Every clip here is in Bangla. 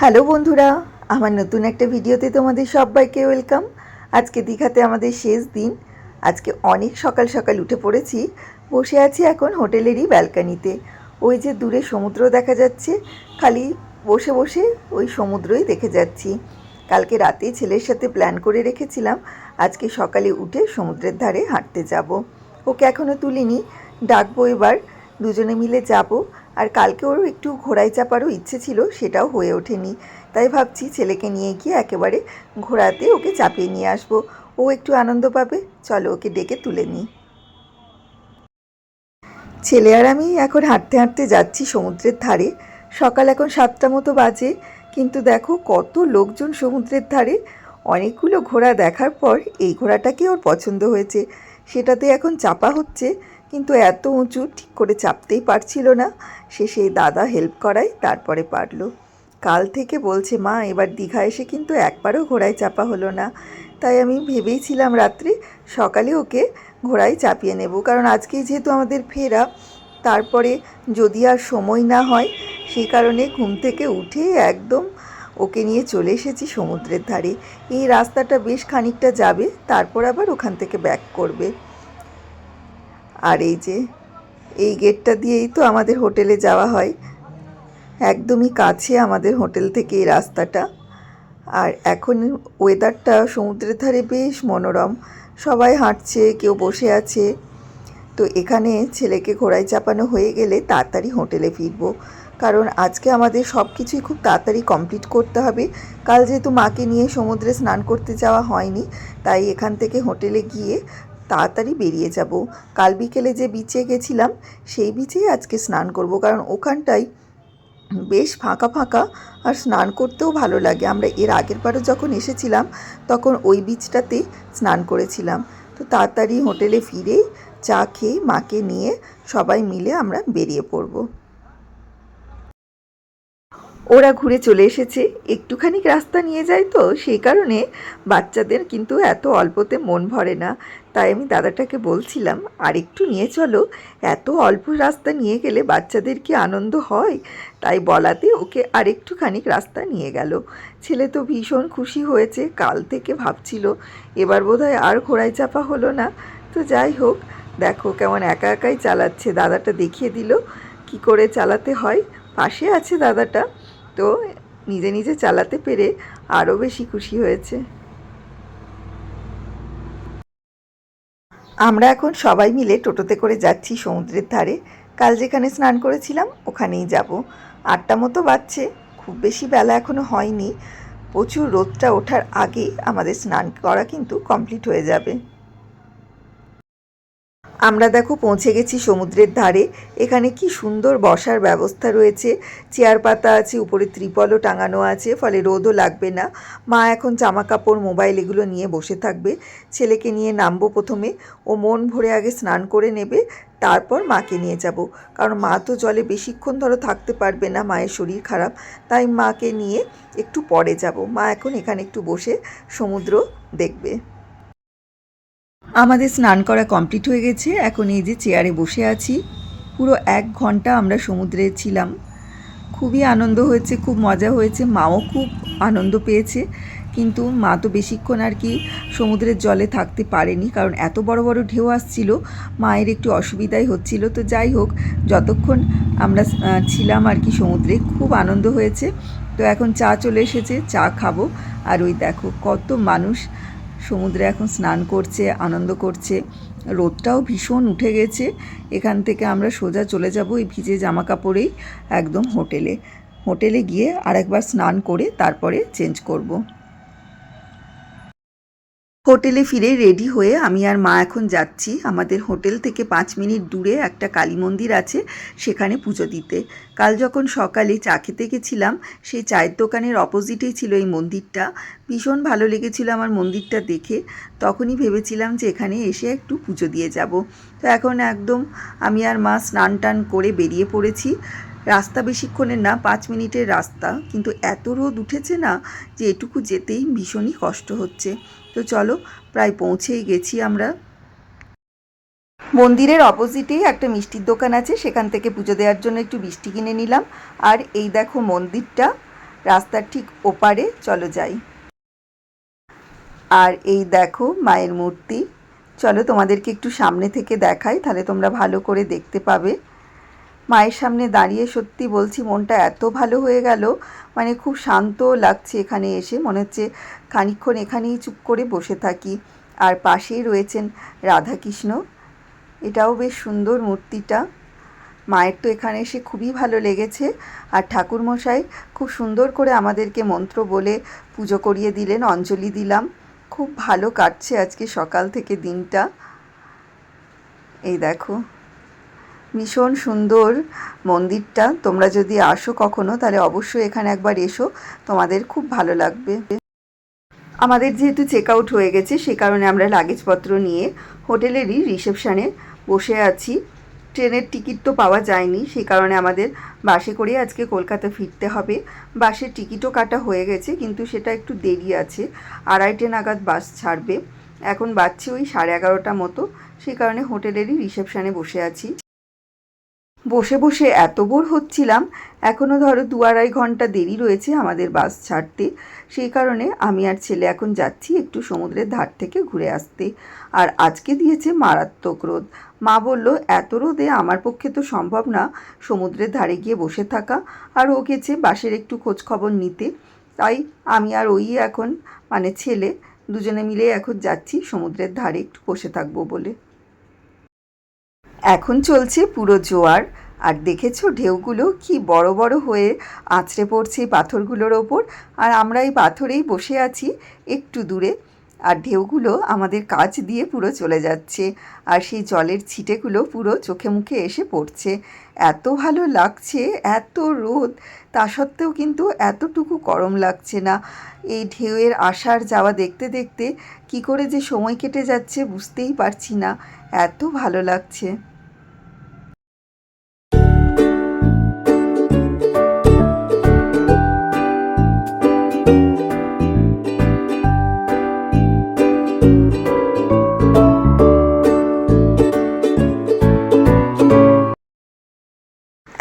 হ্যালো বন্ধুরা, আমার নতুন একটা ভিডিওতে তোমাদের সবাইকে ওয়েলকাম। আজকে দীঘাতে আমাদের শেষ দিন। আজকে অনেক সকাল সকাল উঠে পড়েছি, বসে আছি এখন হোটেলেরই ব্যালকানিতে। ওই যে দূরে সমুদ্র দেখা যাচ্ছে, খালি বসে বসে ওই সমুদ্রই দেখে যাচ্ছি। কালকে রাতে ছেলের সাথে প্ল্যান করে রেখেছিলাম, আজকে সকালে উঠে সমুদ্রের ধারে হাঁটতে যাব। ওকে এখনও তুলিনি, ডাকবো এবার, দুজনে মিলে যাব। আর কালকে ওর একটু ঘোড়ায় চাপারও ইচ্ছে ছিল, সেটাও হয়ে ওঠেনি। তাই ভাবছি ছেলেকে নিয়ে গিয়ে একেবারে ঘোড়াতে ওকে চাপিয়ে নিয়ে আসব। ও একটু আনন্দ পাবে, চলো ওকে ডেকে তুলে নিই। ছেলে আর আমি এখন হাঁটতে হাঁটতে যাচ্ছি সমুদ্রের ধারে। সকাল এখন সাতটা মতো বাজে, কিন্তু দেখো কত লোকজন সমুদ্রের ধারে। অনেকগুলো ঘোড়া দেখার পর এই ঘোড়াটাকে ওর পছন্দ হয়েছে। সেটাতে এখন চাপা হচ্ছে। কিন্তু এত উঁচু ঠিক করে চাপতেই পারছিল না। সে সেই দাদা হেল্প করায়, তারপরে পারল। কাল থেকে বলছে, মা, এবার দীঘা এসে কিন্তু একবারও ঘোড়ায় চাপা হলো না। তাই আমি ভেবেইছিলাম রাত্রে সকালে ওকে ঘোড়ায় চাপিয়ে নেব। কারণ আজকেই যেহেতু আমাদের ফেরা, তারপরে যদি আর সময় না হয় সেই কারণে ঘুম থেকে উঠে একদম ওকে নিয়ে চলে এসেছি সমুদ্রের ধারে। এই রাস্তাটা বেশ খানিকটা যাবে, তারপর আবার ওখান থেকে ব্যাক করবে। আর এই যে, এই গেটটা দিয়েই তো আমাদের হোটেলে যাওয়া হয়। একদমই কাছে আমাদের হোটেল থেকে এই রাস্তাটা। আর এখন ওয়েদারটা সমুদ্রের ধারে বেশ মনোরম। সবাই হাঁটছে, কেউ বসে আছে। তো এখানে ছেলেকে ঘোড়ায় চাপানো হয়ে গেলে তাড়াতাড়ি হোটেলে ফিরবো। কারণ আজকে আমাদের সব কিছুই খুব তাড়াতাড়ি কমপ্লিট করতে হবে। কাল যেহেতু মাকে নিয়ে সমুদ্রে স্নান করতে যাওয়া হয়নি, তাই এখান থেকে হোটেলে গিয়ে তাড়াতাড়ি বেরিয়ে যাব। কাল বিকেলে যে বিচে গেছিলাম, সেই বিচেই আজকে স্নান করব। কারণ ওখানটাই বেশ ফাঁকা ফাঁকা আর স্নান করতেও ভালো লাগে। আমরা এর আগের বারও যখন এসেছিলাম, তখন ওই বিচটাতেই স্নান করেছিলাম। তো তাড়াতাড়ি হোটেলে ফিরে চা খেয়ে মাকে নিয়ে সবাই মিলে আমরা বেরিয়ে পড়ব। ওরা ঘুরে চলে এসেছে। একটুখানি রাস্তা নিয়ে যায় তো, সেই কারণে বাচ্চাদের কিন্তু এত অল্পতে মন ভরে না। তাই আমি দাদাটাকে বলছিলাম, আর একটু নিয়ে চলো। এত অল্প রাস্তা নিয়ে গেলে বাচ্চাদের কি আনন্দ হয়? তাই বলাতে ওকে আর একটুখানি রাস্তা নিয়ে গেল। ছেলে তো ভীষণ খুশি হয়েছে, কাল থেকে ভাবছিল, এবার বোধহয় আর ঘোড়ায় চাপা হলো না। তো যাই হোক, দেখো কেমন একা একাই চালাচ্ছে। দাদাটা দেখিয়ে দিল, কি করে চালাতে হয়? পাশে আছে দাদাটা। তো নিজে নিজে চালাতে পেরে আরও বেশি খুশি হয়েছে। আমরা এখন সবাই মিলে টোটোতে করে যাচ্ছি সমুদ্রের ধারে। কাল যেখানে স্নান করেছিলাম, ওখানেই যাব। আটটা মতো বাজছে, খুব বেশি বেলা এখনও হয়নি। প্রচুর রোদটা ওঠার আগে আমাদের স্নান করা কিন্তু কমপ্লিট হয়ে যাবে। আমরা দেখো পৌঁছে গেছি সমুদ্রের ধারে। এখানে কি সুন্দর বসার ব্যবস্থা রয়েছে। চেয়ার পাতা আছে, উপরে ত্রিপলও টাঙানো আছে, ফলে রোদও লাগবে না। মা এখন জামা কাপড় মোবাইল এগুলো নিয়ে বসে থাকবে। ছেলেকে নিয়ে নামবো প্রথমে। ও মন ভরে আগে স্নান করে নেবে, তারপর মাকে নিয়ে যাব। কারণ মা তো জলে বেশিক্ষণ ধরো থাকতে পারবে না, মায়ের শরীর খারাপ। তাই মাকে নিয়ে একটু পরে যাব। মা এখন এখানে একটু বসে সমুদ্র দেখবে। আমাদের স্নান করা কমপ্লিট হয়ে গেছে। এখন এই যে চেয়ারে বসে আছি। পুরো এক ঘণ্টা আমরা সমুদ্রে ছিলাম। খুবই আনন্দ হয়েছে, খুব মজা হয়েছে। মাও খুব আনন্দ পেয়েছে। কিন্তু মা তো বেশিক্ষণ আর কি সমুদ্রের জলে থাকতে পারেনি, কারণ এত বড় বড় ঢেউ আসছিল, মায়ের একটু অসুবিধাই হচ্ছিল। তো যাই হোক, যতক্ষণ আমরা ছিলাম আর কি সমুদ্রে, খুব আনন্দ হয়েছে। তো এখন চা চলে এসেছে, চা খাব। আর ওই দেখো, কত মানুষ সমুদ্রে এখন স্নান করছে, আনন্দ করছে। রোদটাও ভীষণ উঠে গেছে। এখান থেকে আমরা সোজা চলে যাব এই ভিজে জামা কাপড়েই একদম হোটেলে। হোটেলে গিয়ে আরেকবার স্নান করে তারপরে চেঞ্জ করব। হোটেলে ফিরে রেডি হয়ে আমি আর মা এখন যাচ্ছি। আমাদের হোটেল থেকে পাঁচ মিনিট দূরে একটা কালী মন্দির আছে সেখানে পুজো দিতে। কাল যখন সকালে চা খেতে গেছিলাম, সেই চায়ের দোকানের অপোজিটেই ছিল এই মন্দিরটা। ভীষণ ভালো লেগেছিল আমার মন্দিরটা দেখে। তখনই ভেবেছিলাম যে এখানে এসে একটু পুজো দিয়ে যাব। তো এখন একদম আমি আর মা স্নান টান করে বেরিয়ে পড়েছি। রাস্তা বেশিক্ষণের না, পাঁচ মিনিটের রাস্তা। কিন্তু এত রোদ উঠেছে না যে এটুকু যেতেই ভীষণই কষ্ট হচ্ছে। তো চলো, প্রায় পৌঁছেই গেছি আমরা। মন্দিরের অপোজিটেই একটা মিষ্টির দোকান আছে, সেখান থেকে পুজো দেওয়ার জন্য একটু মিষ্টি কিনে নিলাম। আর এই দেখো মন্দিরটা, রাস্তার ঠিক ওপারে, চলো যাই। আর এই দেখো মায়ের মূর্তি। চলো তোমাদেরকে একটু সামনে থেকে দেখাই, তাহলে তোমরা ভালো করে দেখতে পাবে। মায়ের সামনে দাঁড়িয়ে সত্যি বলছি, মনটা এত ভালো হয়ে গেল মানে খুব শান্ত লাগছে এখানে এসে। মনে হচ্ছে খানিকক্ষণ এখানেই চুপ করে বসে থাকি। আর পাশেই রয়েছেন রাধাকৃষ্ণ। এটাও বেশ সুন্দর মূর্তিটা। মায়ের তো এখানে এসে খুবই ভালো লেগেছে। আর ঠাকুরমশাই খুব সুন্দর করে আমাদেরকে মন্ত্র বলে পুজো করিয়ে দিলেন, অঞ্জলি দিলাম। খুব ভালো কাটছে আজকে সকাল থেকে দিনটা। এই দেখো। ভীষণ সুন্দর মন্দিরটা। তোমরা যদি আসো কখনো, তাহলে অবশ্যই এখানে একবার এসো। তোমাদের খুব ভালো লাগবে। আমাদের যেহেতু চেক আউট হয়ে গেছে, সে কারণে আমরা লাগেজপত্র নিয়ে হোটেলেরই রিসেপশানে বসে আছি। ট্রেনের টিকিট তো পাওয়া যায়নি সেই কারণে আমাদের বাসে করে আজকে কলকাতা ফিরতে হবে। বাসের টিকিটও কাটা হয়ে গেছে, কিন্তু সেটা একটু দেরি আছে। আড়াইটে নাগাদ বাস ছাড়বে। এখন বাজছে ওই সাড়ে এগারোটা মতো সেই কারণে হোটেলেরই রিসেপশানে বসে আছি। বসে বসে এত বোর হচ্ছিলাম। এখনও ধরো দু আড়াই ঘণ্টা দেরি রয়েছে আমাদের বাস ছাড়তে। সেই কারণে আমি আর ছেলে এখন যাচ্ছি একটু সমুদ্রের ধার থেকে ঘুরে আসতে। আর আজকে দিয়েছে মারাত্মক রোদ। মা বলল, এত রোদে আমার পক্ষে তো সম্ভব না সমুদ্রের ধারে গিয়ে বসে থাকা। আর ও গেছে বাসের একটু খোঁজ খবর নিতে। তাই আমি আর ওই এখন মানে ছেলে, দুজনে মিলে এখন যাচ্ছি সমুদ্রের ধারে একটু বসে থাকব বলে। এখন চলছে পুরো জোয়ার। আর দেখেছ, ঢেউগুলো কি বড় বড় হয়ে আছড়ে পড়ছে পাথরগুলোর ওপর। আর আমরা এই পাথরেই বসে আছি একটু দূরে। আর ঢেউগুলো আমাদের কাছ দিয়ে পুরো চলে যাচ্ছে। আর সেই জলের ছিটেগুলো পুরো চোখে মুখে এসে পড়ছে। এত ভালো লাগছে, এত রোদ, তা সত্ত্বেও কিন্তু এতটুকু গরম লাগছে না। এই ঢেউয়ের আসার যাওয়া দেখতে দেখতে কি করে যে সময় কেটে যাচ্ছে বুঝতেই পারছি না। এত ভালো লাগছে।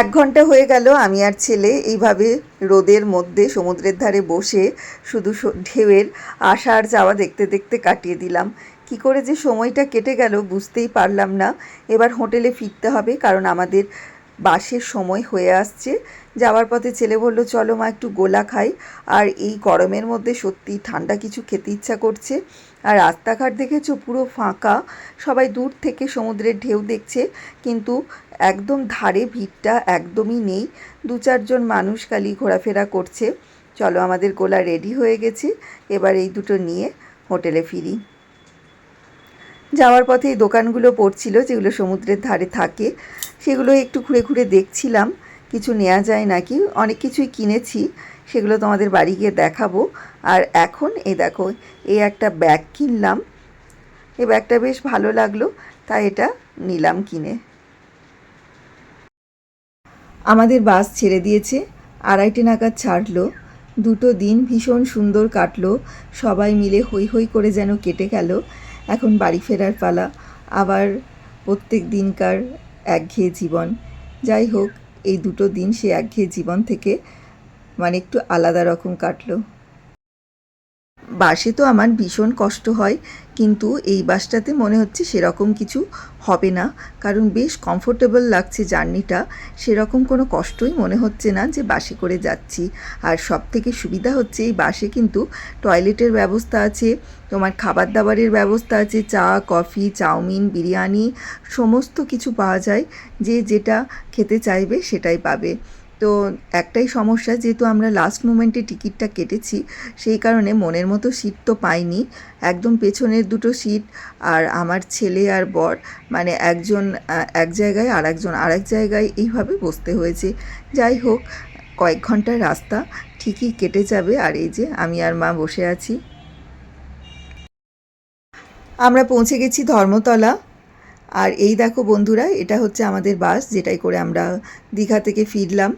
এক ঘণ্টা হয়ে গেল আমি আর ছেলে এইভাবে রোদের মধ্যে সমুদ্রের ধারে বসে শুধু ঢেউয়ের আসা আর যাওয়া দেখতে দেখতে কাটিয়ে দিলাম। কি করে যে সময়টা কেটে গেল বুঝতেই পারলাম না। এবার হোটেলে ফিরতে হবে কারণ আমাদের বাসের সময় হয়ে আসছে। যাওয়ার পথে ছেলে বলল, চলো মা, একটু গোলা খাই। আর এই গরমের মধ্যে সত্যি ঠান্ডা কিছু খেতে ইচ্ছা করছে। আর রাস্তাঘাট দেখেছ? পুরো ফাঁকা। সবাই দূর থেকে সমুদ্রের ঢেউ দেখছে। কিন্তু একদম ধারে ভিড়টা একদমই নেই। দু চারজন মানুষ খালি ঘোরাফেরা করছে। চলো, আমাদের গোলা রেডি হয়ে গেছে। এবার এই দুটো নিয়ে হোটেলে ফিরি। যাওয়ার পথে এই দোকানগুলো পড়ছিল, যেগুলো সমুদ্রের ধারে থাকে। সেগুলো একটু ঘুরে ঘুরে দেখছিলাম। কিছু নেওয়া যায় নাকি? অনেক কিছুই কিনেছি, সেগুলো তোমাদের বাড়ি গিয়ে দেখাবো। আর এখন এই দেখো, এই একটা ব্যাগ কিনলাম। এই ব্যাগটা বেশ ভালো লাগল, তাই এটা নিলাম কিনে। আমাদের বাস ছেড়ে দিয়েছে, আড়াইটে নাগাদ ছাড়লো। দুটো দিন ভীষণ সুন্দর কাটলো, সবাই মিলে হই হই করে যেন কেটে গেল। এখন বাড়ি ফেরার পালা, আবার প্রত্যেক দিনকার একঘেয়ে জীবন। যাই হোক এই দুটো দিন সে একঘেয়ে জীবন থেকে মানে একটু আলাদা রকম কাটলো। বাসে তো আমার ভীষণ কষ্ট হয়, কিন্তু এই বাসটাতে মনে হচ্ছে সেরকম কিছু হবে না। কারণ বেশ কমফোর্টেবল লাগছে জার্নিটা, সেরকম কোনো কষ্টই মনে হচ্ছে না যে বাসে করে যাচ্ছি। আর সব থেকে সুবিধা হচ্ছে এই বাসে কিন্তু টয়লেটের ব্যবস্থা আছে, তোমার খাবার দাবারের ব্যবস্থা আছে, চা, কফি, চাউমিন, বিরিয়ানি, সমস্ত কিছু পাওয়া যায়। যে যেটা খেতে চাইবে সেটাই পাবে। তো একটাই সমস্যা, যেহেতু আমরা লাস্ট মোমেন্টে টিকিটটা কেটেছি, সেই কারণে মনের মতো সিট তো পাইনি। একদম পেছনের দুটো সিট আর আমার ছেলে আর বর মানে একজন এক জায়গায় আর একজন আরেক জায়গায় এইভাবে বসতে হয়েছে। যাই হোক, কয়েক ঘণ্টার রাস্তা, ঠিকই কেটে যাবে। আর এই যে আমি আর মা বসে আছি। আমরা পৌঁছে গেছি ধর্মতলা। আর এই দেখো বন্ধুরা, এটা হচ্ছে আমাদের বাস যেটাই করে আমরা দীঘা থেকে ফিরলাম।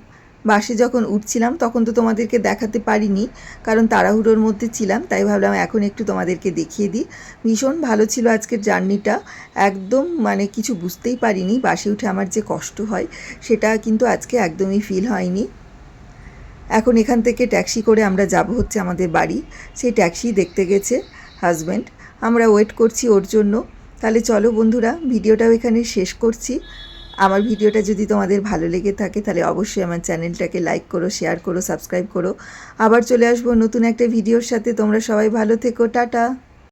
বাসে যখন উঠছিলাম তখন তো তোমাদেরকে দেখাতে পারিনি, কারণ তাড়াহুড়োর মধ্যে ছিলাম, তাই ভাবলাম এখন একটু তোমাদেরকে দেখিয়ে দিই। ভীষণ ভালো ছিল আজকের জার্নিটা, একদম মানে কিছু বুঝতেই পারিনি বাসে উঠে আমার যে কষ্ট হয়, সেটা কিন্তু আজকে একদমই ফিল হয়নি। এখন এখান থেকে ট্যাক্সি করে আমরা যাব হচ্ছে আমাদের বাড়ি, সেই ট্যাক্সি দেখতে গেছে হাজব্যান্ড আমরা ওয়েট করছি ওর জন্য। তাহলে চলো বন্ধুরা, ভিডিওটাও এখানে শেষ করছি। আমার ভিডিওটা যদি তোমাদের ভালো লেগে থাকে, তাহলে অবশ্যই আমার চ্যানেলটাকে লাইক করো শেয়ার করো সাবস্ক্রাইব করো। আবার চলে আসব নতুন একটা ভিডিওর সাথে। তোমরা সবাই ভালো থেকো, টাটা।